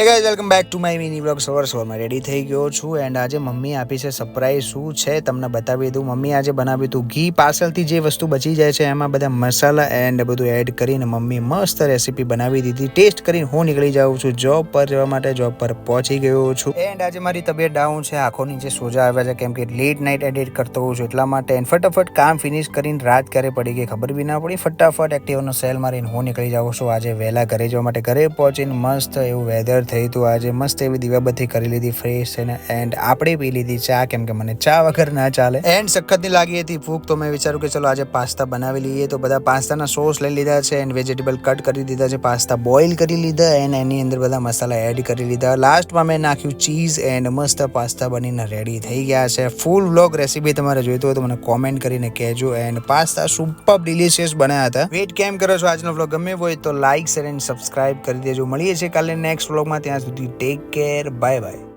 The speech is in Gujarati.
Hey guys welcome back to my mini blog સવાર સવારમાં રેડી થઈ ગયો છું એન્ડ આજે મમ્મી આપી છે સરપ્રાઈઝ શું છે તમને બતાવી દઉં. મમ્મી આજે બનાવ્યું હતું ઘી. પાર્સલથી જે વસ્તુ બચી જાય છે એમાં બધા મસાલા એન્ડ બધું એડ કરીને મમ્મી મસ્ત રેસીપી બનાવી દીધી. ટેસ્ટ કરીને હું નીકળી જાઉં છું. જોબ પર જવા માટે જોબ પર પહોંચી ગયો છું. એન્ડ આજે મારી તબિયત ડાઉન છે. આંખો નીચે સોજા આવ્યા છે. કેમ કે લેટ નાઇટ એડિટ કરતો હોઉં છું એટલા માટે. એન્ડ ફટાફટ કામ ફિનિશ કરીને રાત ક્યારે પડી ગઈ ખબર બી ના પડી. ફટાફટ એક્ટિવાનો સેલ મારીને હું નીકળી જાઉં છું. આજે વહેલા ઘરે જવા માટે ઘરે પહોંચીને મસ્ત એવું વેધર થઈ હતું આજે મસ્ત એવી દીવાબત્તી કરી લીધી ફ્રેશ છે ને? એન્ડ આપણે પી લીધી ચા, કેમ કે મને ચા વગર ના ચાલે. એન્ડ સખતની લાગી હતી ભૂખ, તો મેં વિચાર્યું કે ચલો આજે પાસ્તા બનાવી લઈએ. તો બધા પાસ્તાના સોસ લઈ લીધા છે એન્ડ વેજીટેબલ કટ કરી દીધા છે, પાસ્તા બોઇલ કરી લીધા એન્ડ એની અંદર બધા મસાલા એડ કરી લીધા. લાસ્ટમાં મેં નાખ્યું ચીઝ એન્ડ મસ્ત પાસ્તા બનીને રેડી થઈ ગયા છે. ફૂલ વ્લોગ રેસીપી તમારે જોઈતો હોય તો મને કોમેન્ટ કરીને કહેજો. એન્ડ પાસ્તા સુપર ડિલિશિયસ બન્યા હતા. વેટ કેમ કરો છો આજનો વ્લોગ ગમે હોય તો લાઈક શેર એન્ડ સબસ્ક્રાઇબ કરી દેજો. મળીએ છીએ કાલે નેક્સ્ટ વ્લોગમાં ત્યાં સુધી ટેક કેર બાય બાય